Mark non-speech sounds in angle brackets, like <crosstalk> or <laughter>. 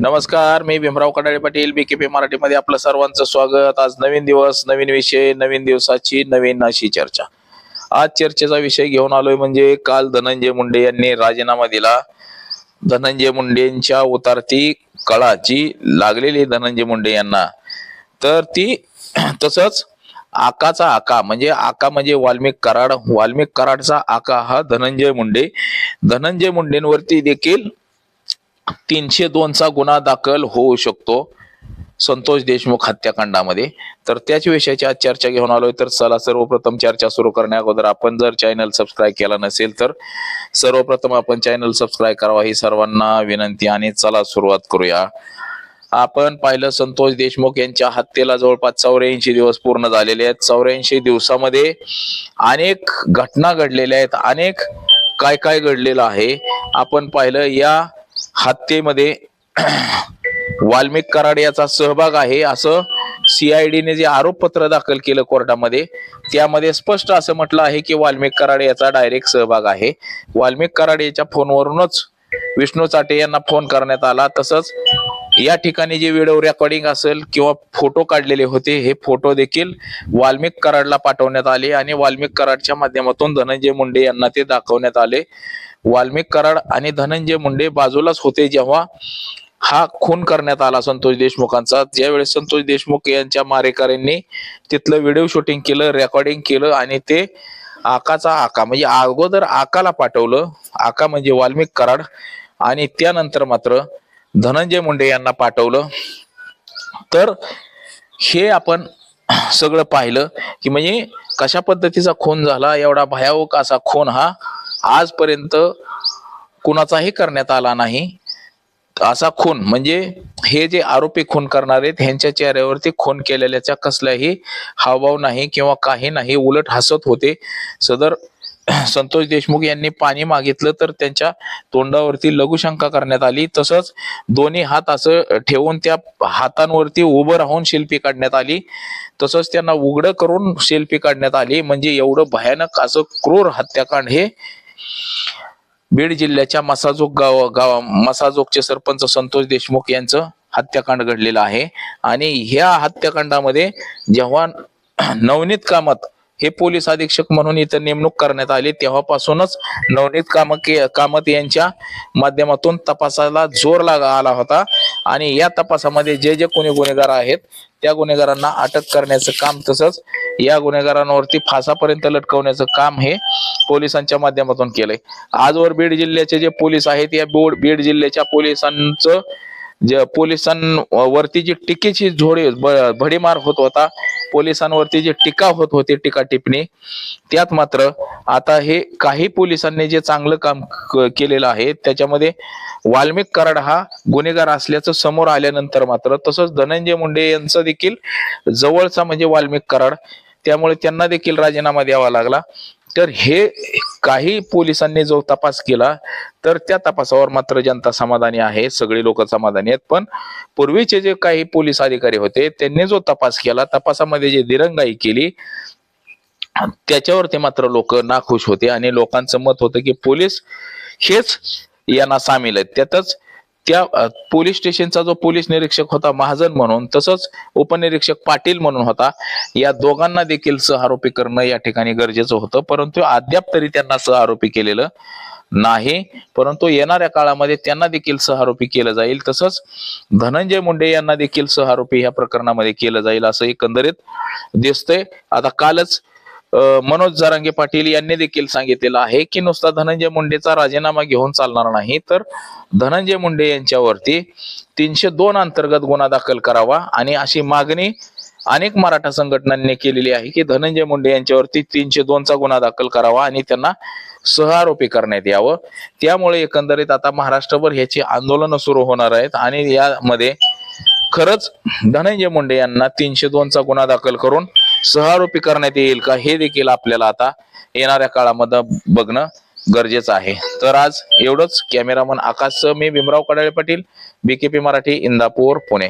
नमस्कार मी Bhimrao Kadale Patil B K P मराठीमध्ये आपलं सर्वांचं स्वागत. आज नवीन दिवस नवीन विषय नवीन दिवसाची नवीन अशी चर्चा. आज चर्चेचा विषय घेऊन आलोय म्हणजे काल धनंजय मुंडे यांनी राजीनामा दिला. धनंजय मुंडेंच्या उतारती कळा जी लागलेली धनंजय मुंडे यांना. तर ती <clears throat> तसंच आकाचा आका म्हणजे आका म्हणजे वाल्मिक कराड. वाल्मिक कराडचा आका हा धनंजय मुंडे. धनंजय मुंडेंवरती देखील तीनशे दोनचा गुन्हा दाखल होऊ शकतो. संतोष देशमुख हत्याकांडामध्ये. तर त्याच विषयाची आज चर्चा घेऊन आलोय. तर चला सर्वप्रथम चर्चा सुरू करण्या अगोदर आपण जर चॅनल सबस्क्राईब केला नसेल तर सर्वप्रथम आपण चॅनल सबस्क्राईब करावा ही सर्वांना विनंती आणि चला सुरुवात करूया. आपण पाहिलं संतोष देशमुख यांच्या हत्येला जवळपास चौऱ्याऐंशी दिवस पूर्ण झालेले आहेत. चौऱ्याऐंशी दिवसामध्ये अनेक घटना घडलेल्या आहेत. अनेक काय काय घडलेलं आहे? आपण पाहिलं या हत्येमध्ये वाल्मिक कराड याचा सहभाग आहे असं सीआयडीने जे आरोपपत्र दाखल केलं कोर्टामध्ये त्यामध्ये स्पष्ट असं म्हटलं आहे की वाल्मिक कराड याचा डायरेक्ट सहभाग आहे. वाल्मिक कराड याच्या फोनवरूनच विष्णू चाटे यांना फोन करण्यात आला. तसंच या ठिकाणी जे व्हिडिओ रेकॉर्डिंग असेल किंवा फोटो काढलेले होते हे फोटो देखील वाल्मिक कराडला पाठवण्यात आले आणि वाल्मिक कराडच्या माध्यमातून धनंजय मुंडे यांना ते दाखवण्यात आले. वाल्मिक कराड आणि धनंजय मुंडे बाजूलाच होते जेव्हा हा खून करण्यात आला संतोष देशमुखांचा. ज्यावेळेस संतोष देशमुख यांच्या मारेकऱ्यांनी तिथलं व्हिडिओ शूटिंग केलं रेकॉर्डिंग केलं आणि ते आकाचा आका. म्हणजे अगोदर आकाला पाठवलं. आका म्हणजे वाल्मिक कराड. आणि त्यानंतर मात्र धनंजय मुंडे यांना पाठवलं. तर हे आपण सगळं पाहिलं की म्हणजे कशा पद्धतीचा खून झाला एवढा भयावक असा खून हा आजपर्यंत कुणाचाही करण्यात आला नाही. असा खून म्हणजे हे जे आरोपी खून करणार आहेत ह्यांच्या चेहऱ्यावरती खून केलेल्याचा कसलाही हावभाव नाही किंवा काही नाही उलट हसत होते. सदर <clears throat> संतोष देशमुख यांनी पाणी मागितलं तर त्यांच्या तोंडावरती लघुशंका करण्यात आली. तसंच दोन्ही हात असं ठेवून त्या हातांवरती उभं राहून शिल्पी काढण्यात आली. तसंच त्यांना उघडं करून शिल्पी काढण्यात आली. म्हणजे एवढं भयानक असं क्रूर हत्याकांड हे बीड जिल्ह्याच्या मसाजोग गाव गाव मसाजोगचे सरपंच संतोष देशमुख यांचं हत्याकांड घडलेलं आहे. आणि ह्या हत्याकांडामध्ये जेव्हा नवनीत कामत हे पोलीस अधीक्षक म्हणून इथं नेमणूक करण्यात आली. तेव्हापासूनच नवनीत कामत कामत यांच्या माध्यमातून तपासाला जोर लागा आला होता. आणि या तपासामध्ये जे जे कोणी गुन्हेगार आहेत त्या गुन्हेगारांना अटक करण्याचं काम तसंच या गुन्हेगारांवरती फासापर्यंत लटकवण्याचं काम हे पोलिसांच्या माध्यमातून केलंय. आजवर बीड जिल्ह्याचे जे पोलीस आहेत या बीड बीड जिल्ह्याच्या पोलिसांचं जे पोलिसांवरती जी टीकेची झोडी ब- भडीमार होत होता पोलिसांवरती जी टीका होत होती टीका टिप्पणी त्यात मात्र आता हे काही पोलिसांनी जे चांगलं काम क- केलेलं आहे त्याच्यामध्ये वाल्मिक कराड हा गुन्हेगार असल्याचं समोर आल्यानंतर मात्र तसंच धनंजय मुंडे यांचं देखील जवळचा म्हणजे वाल्मिक कराड त्यामुळे त्यांना देखील राजीनामा द्यावा लागला. तर हे काही पोलिसांनी जो तपास केला तर त्या तपासावर मात्र जनता समाधानी आहे सगळे लोक समाधानी आहेत. पण पूर्वीचे जे काही पोलीस अधिकारी होते त्यांनी जो तपास केला तपासामध्ये जे दिरंगाई केली त्याच्यावरती मात्र लोक नाखुश होते आणि लोकांचं मत होतं की पोलीस हेच यांना सामील आहेत. त्यातच त्या पोलीस स्टेशनचा जो पोलीस निरीक्षक होता महाजन म्हणून तसंच उपनिरीक्षक पाटील म्हणून होता या दोघांना देखील सहआरोपी करणं या ठिकाणी गरजेचं होतं. परंतु अद्याप तरी त्यांना सहआरोपी केलेलं नाही. परंतु येणाऱ्या काळामध्ये त्यांना देखील सहआरोपी केलं जाईल. तसंच धनंजय मुंडे यांना देखील सहआरोपी ह्या प्रकरणामध्ये केलं जाईल असं एकंदरीत दिसतंय. आता कालच मनोज जरांगे पाटील यांनी देखील सांगितलेलं आहे की नुसता धनंजय मुंडेचा राजीनामा घेऊन चालणार नाही तर धनंजय मुंडे यांच्यावरती तीनशे दोन अंतर्गत गुन्हा दाखल करावा. आणि अशी मागणी अनेक मराठा संघटनांनी केलेली आहे की धनंजय मुंडे यांच्यावरती तीनशे दोनचा गुन्हा दाखल करावा आणि त्यांना सहआरोपी करण्यात यावं. त्यामुळे एकंदरीत आता महाराष्ट्रभर ह्याची आंदोलनं सुरू होणार आहेत आणि यामध्ये खरंच धनंजय मुंडे यांना तीनशे दोनचा गुन्हा दाखल करून सहारोपी करण्यात येईल का हे देखील आपल्याला आता येणाऱ्या काळामध्ये बघणं गरजेचं आहे. तर आज एवढंच. कॅमेरामन आकाश मी भीमराव कडाळे पाटील बीकेपी मराठी इंदापूर पुणे.